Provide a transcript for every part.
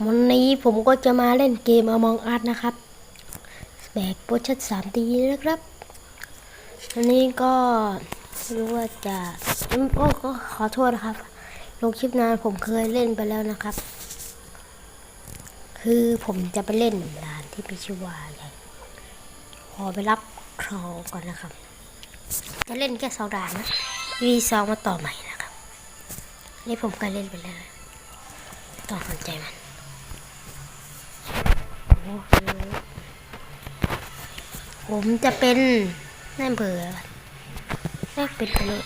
วันนี้ผมก็จะมาเล่นเกม Among Us นะครับแบบโปรชั่นสามตีนะครับอันนี้ก็รู้ว่าจะโอ้ก็ขอโทษนะครับ ลงคลิปนานผมเคยเล่นไปแล้วนะครับ คือผมจะไปเล่นด่านที่มีชื่อว่าอะไรขอไปรับครองก่อนนะครับ จะเล่นแค่สองด่านนะวีสองมาต่อใหม่นะครับ นี่ผมเคยเล่นไปแล้วต้องสนใจมัน ผมจะเป็นแม่เบื่อแม่เป็นไปเลย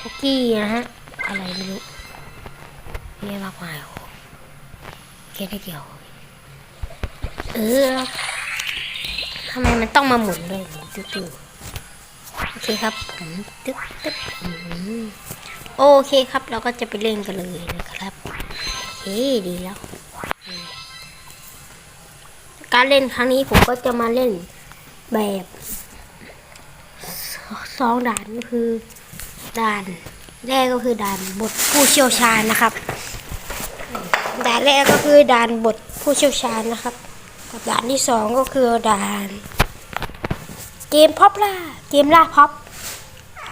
คุกกี้นะฮะ อะไรไม่รู้เยอะมากมายโอ้โหแค่ได้เดียวเออทำไมมันต้องมาหมุนด้วยตึ๊ดโอเคครับผมตึ๊ดตึ๊ดโอเคครับ เราก็จะไปเล่นกันเลยนะครับ เฮ้ดีแล้ว การเล่นครั้งนี้ผมก็จะมาเล่นแบบสองด่านก็คือด่านแรกก็คือด่านบทผู้เชี่ยวชาญนะครับ ด่านแรกก็คือด่านบทผู้เชี่ยวชาญนะครับกับด่านที่สองก็คือด่าน เกมพับล่าเกมล่าพับ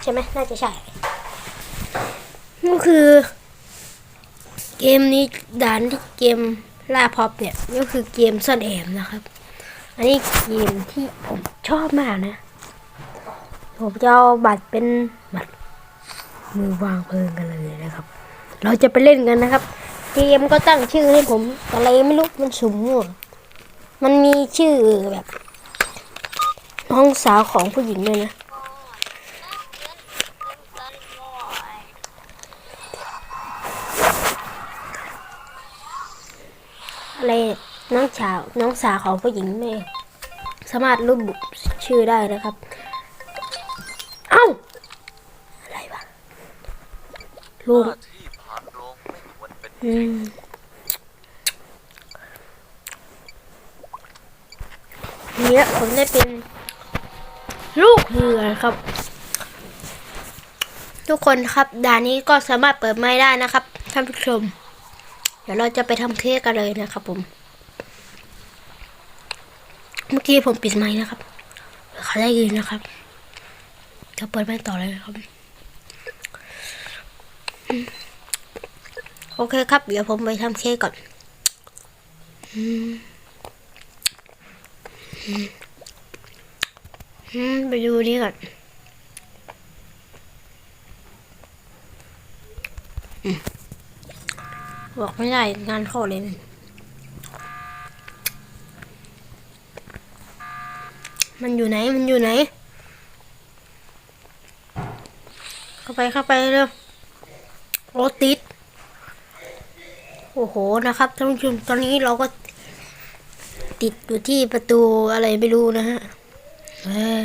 ใช่ไหมน่าจะใช่ก็คือ เกมนี้ด่านที่เกมล่าพอปเนี่ยก็คือเกมซ่อนแอบนะครับ อันนี้เกมที่ผมชอบมากนะ ผมจะเอาบัตรเป็นบัตรมือวางเพลิงกันเลยนะครับ เราจะไปเล่นกันนะครับ เกมก็ตั้งชื่อให้ผมอะไรไม่รู้มันสุ่มมั่วมันมีชื่อแบบน้องสาวของผู้หญิงด้วยนะ อะไรน้องสาวน้องสาวของผู้หญิงไม่สามารถรูปชื่อได้นะครับ เอ้า อะไรวะลูกหน้าที่ผ่านโรงไม่ควรเป็นอืมเนี่ยผมได้เป็น ลูกเรือครับ ทุกคนครับด่านนี้ก็สามารถเปิดไม้ได้นะครับท่านผู้ชม ดี๋ยวเราจะไปทำเค้กกันเลยนะครับผม เมื่อกี้ผมปิดไม้นะครับเขาได้ยินนะครับจะเปิดไม้ต่อเลยนะครับ โอเคครับ เดี๋ยวผมไปทำเค้กก่อนอืมไปดูนี่ก่อนอืม บอกไม่ได้งานเข้าเลยมันอยู่ไหน มันอยู่ไหน เข้าไปเข้าไปเร็วโอติด โอ้โหนะครับท่านผู้ชมตอนนี้เราก็ติดอยู่ที่ประตูอะไรไม่รู้นะฮะ เออ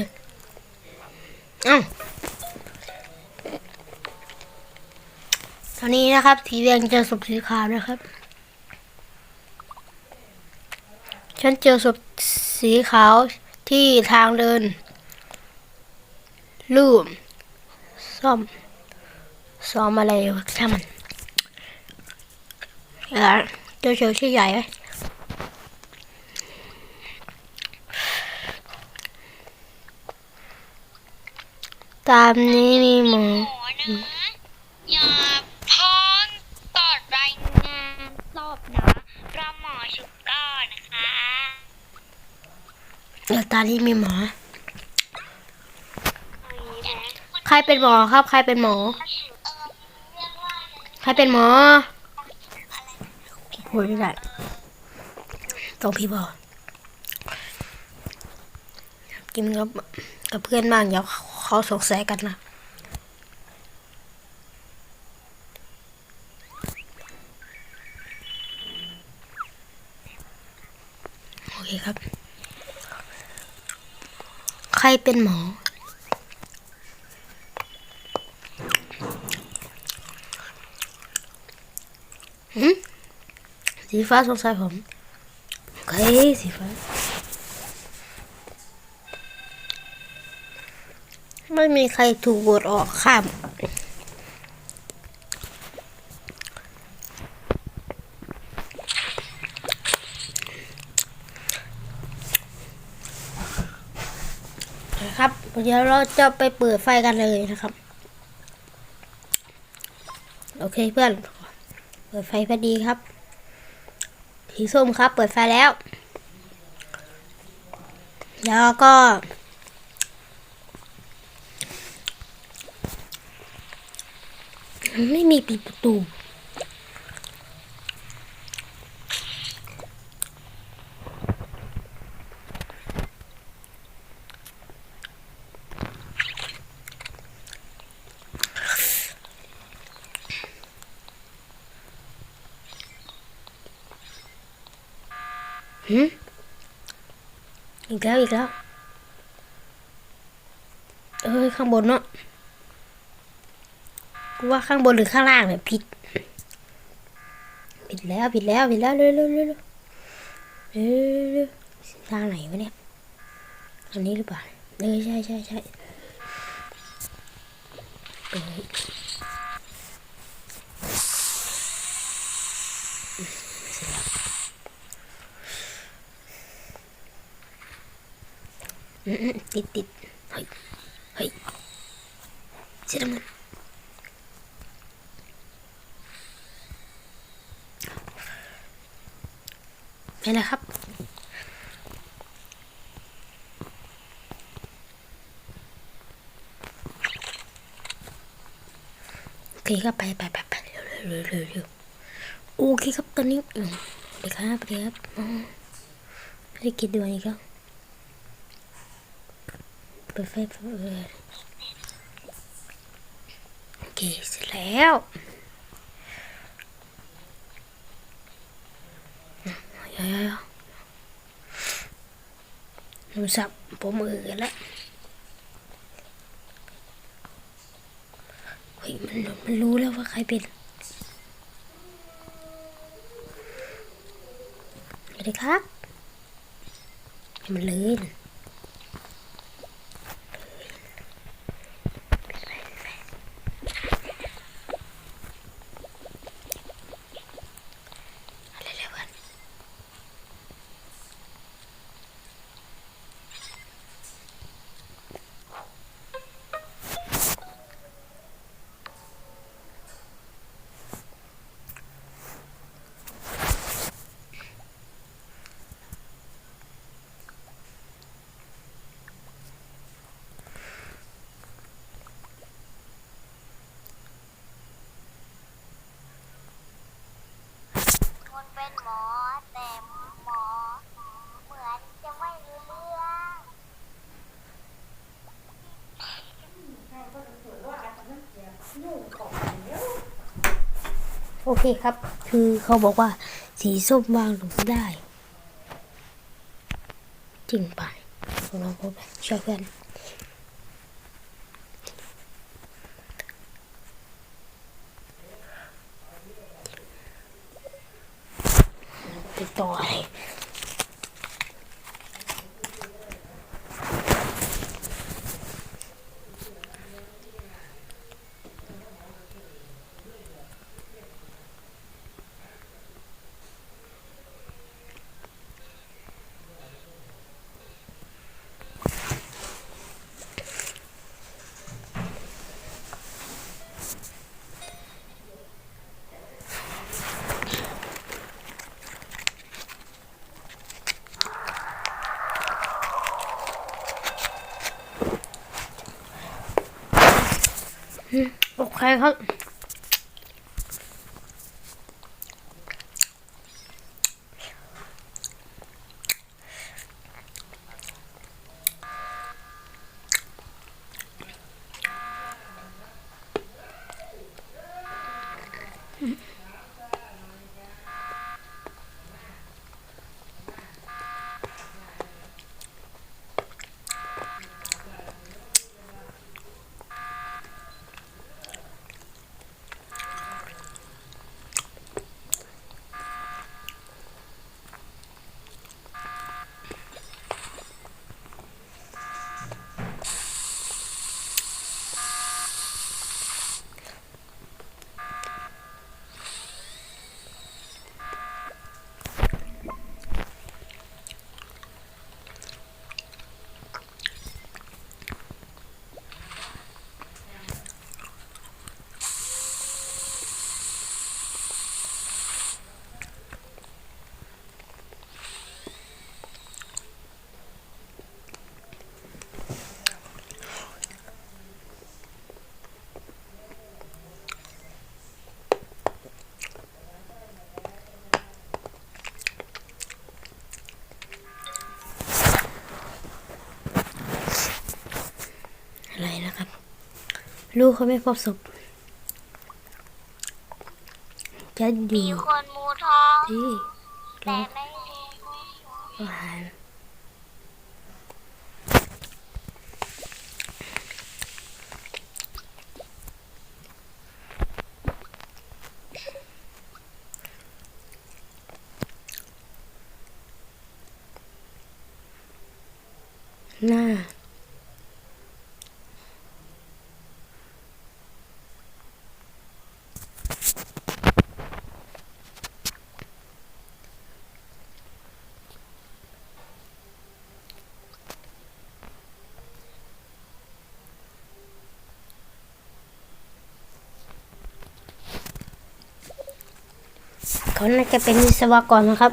เอ้า อนนี้นะครับ สีแดงเจอศพสีขาวนะครับ ฉันเจอศพสีขาวที่ทางเดินรูปซ่อมซ่อมอะไรวะช่างมันเออเจอเชื่อใหญ่ไหมตามนี้มีหมอ หมอนะอย่าพ้องตอดรายงานรอ บนะเราหมอชุกก้อนะคะเดี๋ยวตามนี้มีหมอ ใครเป็นหมอครับ ใครเป็นหมอ ใครเป็นหมอโอ้ยไม่ได้ต้องพี่บอกกินกับกับเพื่อนบ้างเดี๋ยวเขาสงสัยกันนะ เคครับ ใครเป็นหมอ หืมสีฟ้าสงสัยผมโอเคสีฟ้า ไม่มีใครถูกโหวตออกข้าม เดี๋ยวเราจะไปเปิดไฟกันเลยนะครับ โอเคเพื่อน เปิดไฟพอดีครับสีส้มครับ เปิดไฟแล้ว แล้วก็ไม่มีปิดประตู หืมอีกแล้วอีกแล้วเอ้ยข้างบนเนาะกูว่าข้างบนหรือข้างล่างเนี่ยผิดผิดแล้วผิดแล้วผิดแล้วเร็วเร็วเร็วเร็วเร็วเร็วทางไหนวะเนี่ยอันนี้หรือเปล่าเออใช่ใช่ใช่เอออืมอืม ติดติดเฮ้ย เฮ้ยเสียมันไปแล้วครับโอเคครับไปไปไปไปเร็วเร็วเร็วเร็วโอเคครับตอนนี้อืมสวัสดีครับสวัสดีครับไม่ได้กินด้วยอีกแล้ วเปิดไฟเปิดไฟโอเคเสร็จแล้วเดี๋ยวๆโทรศัพท์ผมมือกันแล้วเฮ้ยมันมันรู้แล้วว่าใครเป็นสวัสดีครับให้มันเลยนะอะไรแล้วกัน คน เป็นหมอแต่หมอเหมือนจะไม่รู้เรื่องโอเคครับ คือเขาบอกว่าสีส้มวางลงได้ จริงป่ะลองพูดไปช่วยเพื่อน ติด ต่อ ลูกเขาไม่พบศพจะอมียู่คนมูทองที่แต่ไม่รู้ว่าอาหารหน้า เขาน่าจะเป็นวิศวกรนะครับ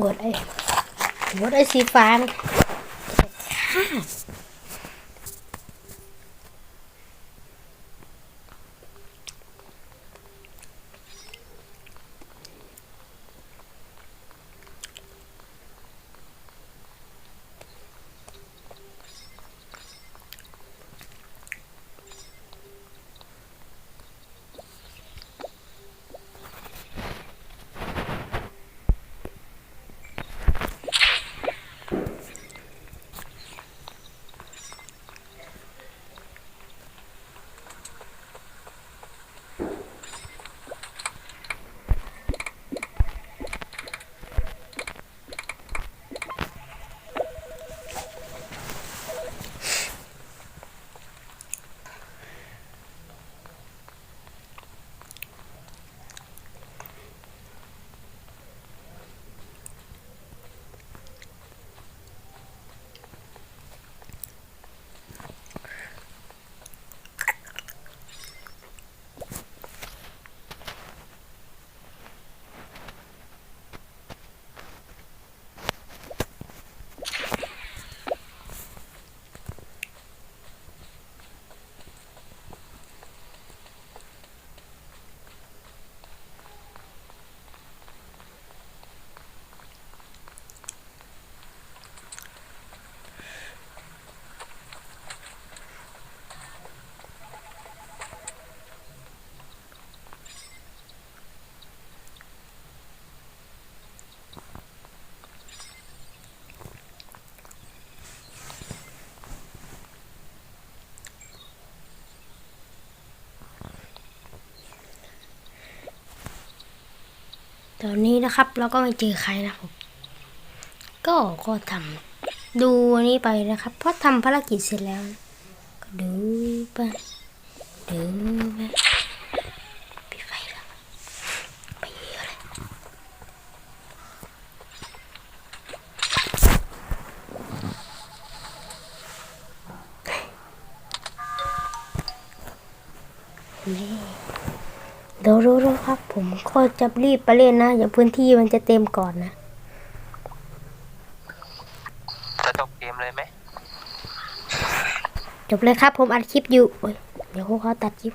กดไอ้กดไอ้สีฟ้ามันฆ่า อนนี้นะครับ เราก็ไม่เจอใครนะผมก็ก็ทำดูอันนี้ไปนะครับ เพราะทำภารกิจเสร็จแล้ว ก็ดูไป ดูไป ดูดูดูครับ ผมก็จะรีบไปเล่นนะอย่าพื้นที่มันจะเต็มก่อนนะ จะจบเกมเลยไหมจบเลยครับ ผมอัดคลิปอยู่โอ้ยเดี๋ยวเขาตัดคลิป